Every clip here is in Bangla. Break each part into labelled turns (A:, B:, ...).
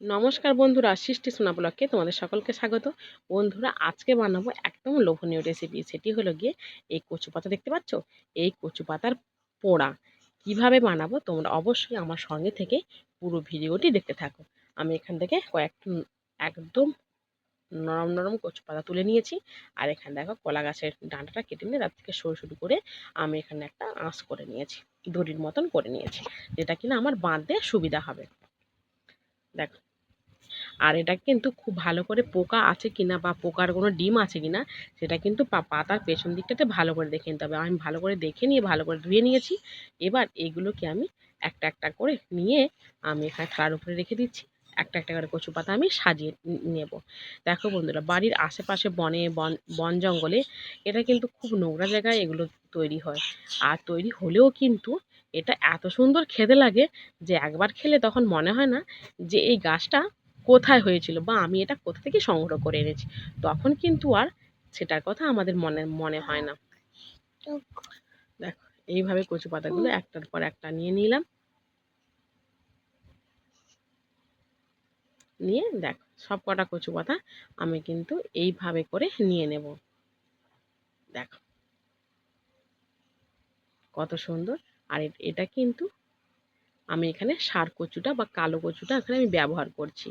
A: নমস্কার বন্ধুরা, সৃষ্টি সোনা ব্লগকে তোমাদের সকলকে স্বাগত। বন্ধুরা, আজকে বানাবো একদম লোভনীয় রেসিপি সেটি হলো গিয়ে এই কচু পাতা, দেখতে পাচ্ছ? এই কচু পাতার পোড়া। কীভাবে বানাবো? তোমরা অবশ্যই আমার সঙ্গে থেকে পুরো ভিডিওটি দেখতে থাকো। আমি এখান থেকে কয়েক, একদম নরম নরম কচু পাতা তুলে নিয়েছি। আর এখানে দেখো, কলা গাছের ডাঁটাটা কেটে নিয়ে তার থেকে সরু সরু করে আমি এখানে একটা আঁশ করে নিয়েছি, দড়ির মতন করে নিয়েছি, যেটা কিনা আমার বাঁধতে সুবিধা হবে। দেখো আর এটা কিন্তু খুব ভালো করে পোকা আছে কিনা বা পোকার কোনো ডিম আছে কিনা, সেটা কিন্তু পাতার পেছন দিকটাতে ভালো করে দেখে নিতে হবে। আমি ভালো করে দেখে নিয়ে, ভালো করে ধুয়ে নিয়েছি। এবার এগুলোকে আমি একটা একটা করে নিয়ে আমি এখানে থালার উপরে রেখে দিচ্ছি। একটা একটা করে কচু পাতা আমি সাজিয়ে নেব। দেখো বন্ধুরা, বাড়ির আশেপাশে বনে, বন বন জঙ্গলে এটা কিন্তু খুব নোংরা জায়গায় এগুলো তৈরি হয়। আর তৈরি হলেও কিন্তু এটা এত সুন্দর খেতে লাগে যে একবার খেলে তখন মনে হয় না যে এই গাছটা কোথায় হয়েছিল বা আমি এটা কোথা থেকে সংগ্রহ করে এনেছি তখন কিন্তু আর সেটার কথা আমাদের মনে মনে হয় না। দেখো এইভাবে কচু পাতাগুলো একটার পর একটা নিয়ে নিলাম। নিয়ে দেখো সব কটা কচু পাতা আমি কিন্তু এইভাবে করে নিয়ে নেব। দেখো কত সুন্দর। আর এটা কিন্তু আমি এখানে সার কচুটা বা কালো কচুটা এখানে আমি ব্যবহার করছি।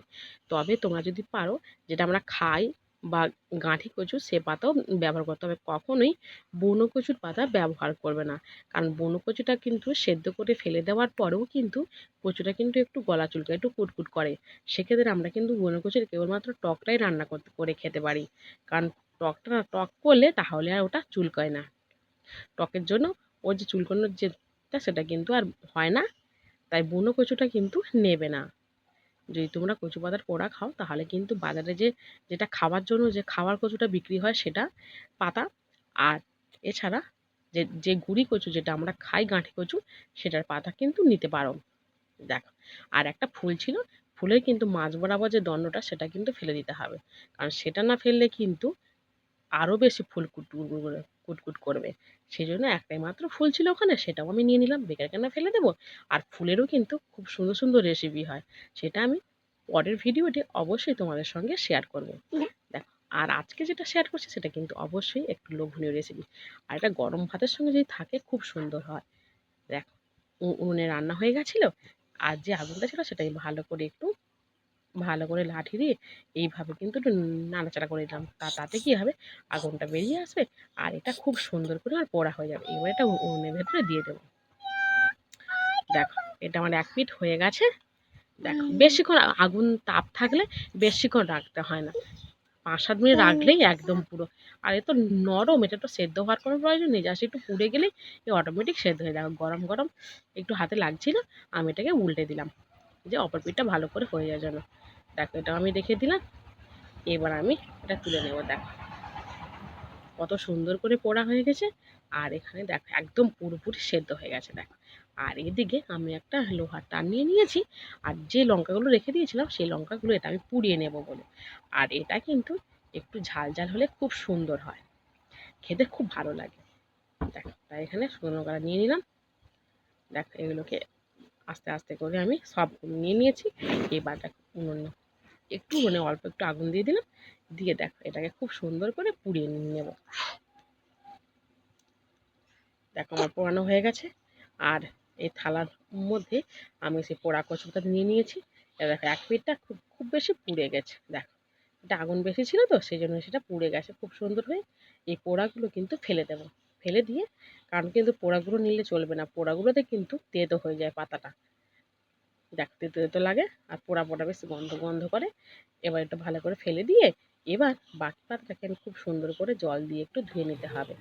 A: তবে তোমরা যদি পারো, যেটা আমরা খাই বা গাঁঠি কচু, সে পাতাও ব্যবহার করতে হবে। কখনোই বুনো কচুর পাতা ব্যবহার করবে না। কারণ বুনো কচুটা কিন্তু সেদ্ধ করে ফেলে দেওয়ার পরেও কিন্তু কচুটা কিন্তু একটু গলা চুলকে একটু কুটকুট করে। সেক্ষেত্রে আমরা কিন্তু বুনো কচুর কেবলমাত্র টকটাই রান্না করতে করে খেতে পারি। কারণ টকটা টক করলে তাহলে আর ওটা চুলকয় না। টকের জন্য ওর যে চুলকানোর যেটা সেটা কিন্তু আর হয় না। তাই বুনো কচুটা কিন্তু নেবে না। যদি তোমরা কচু পাতার পোড়া খাও, তাহলে কিন্তু বাজারে যে, যেটা খাওয়ার জন্য যে খাওয়ার কচুটা বিক্রি হয় সেটা পাতা। আর এছাড়া যে যে গুড়ি কচু যেটা আমরা খাই, গাঁঠি কচু, সেটার পাতা কিন্তু নিতে পারো। দেখো, আর একটা ফুল ছিল, ফুলের কিন্তু মাছ বরাবর যে দণ্ডটা, সেটা কিন্তু ফেলে দিতে হবে। কারণ সেটা না ফেললে কিন্তু আরও বেশি ফুল কুটকুট কুটকুট করবে। সেই জন্য একটাই মাত্র ফুল ছিল ওখানে সেটাও আমি নিয়ে নিলাম বেকার কেন ফেলে দেবো। আর ফুলেরও কিন্তু খুব সুন্দর সুন্দর রেসিপি হয়। সেটা আমি পরের ভিডিওটি অবশ্যই তোমাদের সঙ্গে শেয়ার করব। দেখো আর আজকে যেটা শেয়ার করছি সেটা কিন্তু অবশ্যই একটু লোভনীয় রেসিপি আর এটা গরম ভাতের সঙ্গে যদি থাকে খুব সুন্দর হয়। দেখো উনুনে রান্না হয়ে গেছিল আর যে আগুনটা ছিল সেটাই ভালো করে একটু ভালো করে লাঠি দিয়ে এইভাবে কিন্তু একটু নাড়াচাড়া করে দিলাম তা তাতে কী হবে? আগুনটা বেরিয়ে আসবে আর এটা খুব সুন্দর করে আর পোড়া হয়ে যাবে। এবার এটা উনুনের ভেতরে দিয়ে দেবো। দেখো এটা আমার এক পিঠ হয়ে গেছে। দেখো বেশিক্ষণ আগুন তাপ থাকলে বেশিক্ষণ রাখতে হয় না। পাঁচ সাত মিনিট রাখলেই একদম পুরো। আর এ তো নরম এটা তো সেদ্ধ হওয়ার কোনো প্রয়োজন নেই। জাস্ট একটু পুড়ে গেলেই এ অটোমেটিক সেদ্ধ হয়ে যাবে। গরম গরম একটু হাতে লাগছিল আমি এটাকে উল্টে দিলাম। যে অপর পিঠটা ভালো করে হয়ে যাওয়ার জন্য দেখো এটা আমি রেখে দিলাম। এবার আমি এটা তুলে নেব, দেখো। কত সুন্দর করে পোড়া হয়ে গেছে। আর এখানে দেখো, একদম পুরোপুরি সেদ্ধ হয়ে গেছে, দেখো। আর এদিকে আমি একটা লোহার টান নিয়ে নিয়েছি। আর যে লঙ্কাগুলো রেখে দিয়েছিলাম, সেই লঙ্কাগুলো এটা আমি পুড়িয়ে নেব বলে। আর এটা কিন্তু একটু ঝাল ঝাল হলে খুব সুন্দর হয়। খেতে খুব ভালো লাগে। দেখো, তাই এখানে শুকনো লঙ্কা নিয়ে নিলাম। দেখো, এগুলোকে আস্তে আস্তে করে আমি সব নিয়ে নিয়েছি। এবার দেখো, উনুন একটু মানে অল্প একটু আগুন দিয়ে দিলাম। দিয়ে দেখো, এটাকে খুব সুন্দর করে পুড়িয়ে নিয়ে নেব। দেখো আমার পোড়ানো হয়ে গেছে। আর এই থালার মধ্যে আমি সেই পোড়া কচুটা নিয়ে নিয়েছি। এটা দেখো, এক পিঠটা খুব খুব বেশি পুড়ে গেছে। দেখো, এটা আগুন বেশি ছিল তো, সেই জন্য সেটা পুড়ে গেছে খুব সুন্দর হয়ে। এই পোড়াগুলো কিন্তু ফেলে দেবো। ফেলে দিয়ে, কারণ কিন্তু পোড়াগুলো নিলে চলবে না। পোড়াগুলোতে কিন্তু তেতো হয়ে যায় পাতাটা। দেখতে তো লাগে। আর পোড়া পোড়া বেশ গন্ধ গন্ধ করে। এবার একটু ভালো করে ফেলে দিয়ে এবার বাকি পাতাটাকে আমি খুব সুন্দর করে জল দিয়ে একটু ধুয়ে নিতে হবে।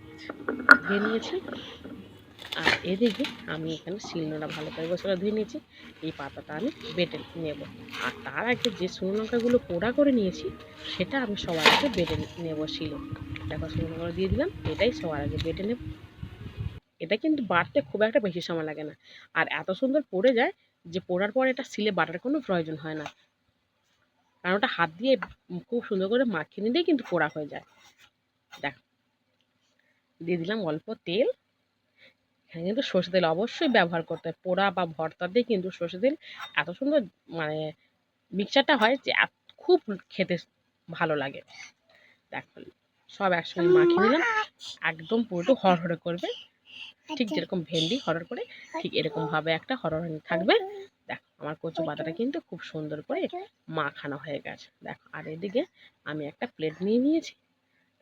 A: ধুয়ে নিয়েছি। আর এদিকে আমি এখানে শিলনোড়া ভালো করে বসে ধুয়ে নিয়েছি। এই পাতাটা আমি বেটে নেব। আর তার আগে যে শুকনো লঙ্কাগুলো পোড়া করে নিয়েছি, সেটা আমি সবার আগে বেটে নেব শিলে দেখো শুকনো লঙ্কা দিয়ে দিলাম, এটাই সবার আগে বেটে নেব। এটা কিন্তু বাড়তে খুব একটা বেশি সময় লাগে না। আর এত সুন্দর পড়ে যায় যে পোড়ার পর এটা সিলে বাটার কোনো প্রয়োজন হয় না। কারণ ওটা হাত দিয়ে খুব সুন্দর করে মাখিয়ে নিলেই কিন্তু পোড়া হয়ে যায়। দেখ, দিয়ে দিলাম অল্প তেল। এখানে কিন্তু সর্ষে তেল অবশ্যই ব্যবহার করতে হয় পোড়া বা ভর্তা দিয়ে কিন্তু সর্ষে তেল এত সুন্দর মানে মিক্সচারটা হয় যে খুব খেতে ভালো লাগে। দেখো, সব একসঙ্গে মাখিয়ে নিলাম। একদম পুরোটা হরহরে করবে। ঠিক যেরকম ভেন্ডি হরর করে ঠিক এরকম ভাবে একটা হরর থাকবে। দেখো আমার কচু পাতাটা কিন্তু খুব সুন্দর করে মাখানো হয়ে গেছে। দেখো আর এদিকে আমি একটা প্লেট নিয়ে নিয়েছি।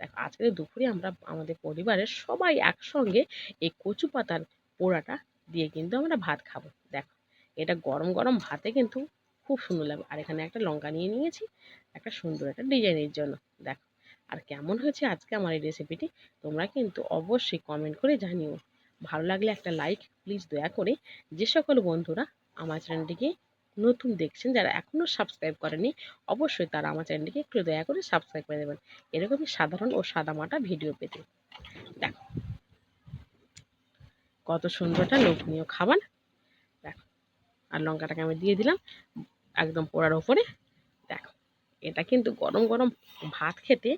A: দেখো আজকে দুপুরে আমরা আমাদের পরিবারের সবাই একসঙ্গে এই কচু পাতার পোড়াটা দিয়ে কিন্তু আমরা ভাত খাব। দেখো এটা গরম গরম ভাতে কিন্তু খুব সুন্দর লাগবে আর এখানে একটা লঙ্কা নিয়ে নিয়েছি একটা সুন্দর একটা ডিজাইনের জন্য। দেখো আর কেমন হয়েছে আজকে আমার এই রেসিপিটি তোমরা কিন্তু অবশ্যই কমেন্ট করে জানিও। ভালো লাগলে একটা লাইক প্লিজ দয়া করে যে সকল বন্ধুরা আমার চ্যানেলটিকে নতুন দেখছেন, যারা এখনও সাবস্ক্রাইব করেনি, অবশ্যই তারা আমার চ্যানেলটিকে একটু দয়া করে সাবস্ক্রাইব করে দেবেন। এরকমই সাধারণ ও সাদামাটা ভিডিও পেতে। দেখো, কত সুন্দরটা লোভনীয় খাবার। দেখো, আর লঙ্কাটাকে আমি দিয়ে দিলাম একদম পোড়ার ওপরে। দেখো, এটা কিন্তু গরম গরম ভাত খেতে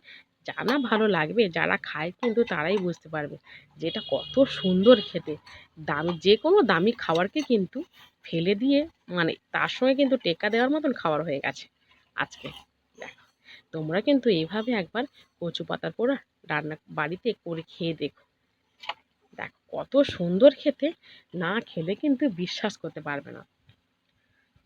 A: যা না ভালো লাগবে, যারা খায় কিন্তু তারাই বুঝতে পারবে যে এটা কত সুন্দর খেতে। দামি যে কোনো দামি খাবারকে কিন্তু ফেলে দিয়ে মানে তার সঙ্গে কিন্তু টেক্কা দেওয়ার মতন খাবার হয়ে গেছে আজকে। দেখো, তোমরা কিন্তু এইভাবে একবার কচু পাতার পোড়া রান্না বাড়িতে করে খেয়ে দেখো। দেখো, কত সুন্দর খেতে, না খেলে কিন্তু বিশ্বাস করতে পারবে না।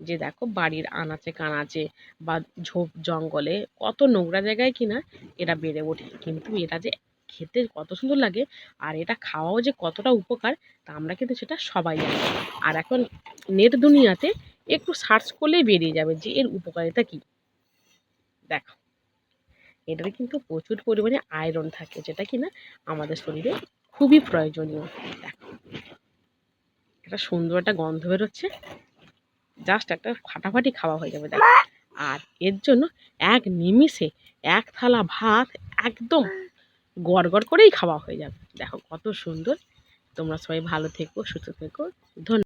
A: যে দেখো বাড়ির আনাচে কানাচে বা ঝোপ জঙ্গলে কত নোংরা জায়গায় কিনা এরা বেড়ে ওঠে। কিন্তু এরা যে খেতে কত সুন্দর লাগে আর এটা খাওয়াও যে কতটা উপকার তা আমরা কিন্তু সেটা সবাই জানি। আর এখন নেট দুনিয়াতে একটু সার্চ করলেই বেরিয়ে যাবে যে এর উপকারিতা কী। দেখো, এটাতে কিন্তু প্রচুর পরিমাণে আয়রন থাকে, যেটা কিনা আমাদের শরীরে খুবই প্রয়োজনীয়। দেখো, একটা সুন্দর একটা গন্ধ বেরোচ্ছে। জাস্ট একটা ফাটাফাটি খাওয়া হয়ে যাবে, দেখ। আর এর জন্য এক নিমিষে এক থালা ভাত একদম গড় গড় করেই খাওয়া হয়ে যাবে। দেখো কত সুন্দর। তোমরা সবাই ভালো থেকো, সুস্থ থেকো। ধন্যবাদ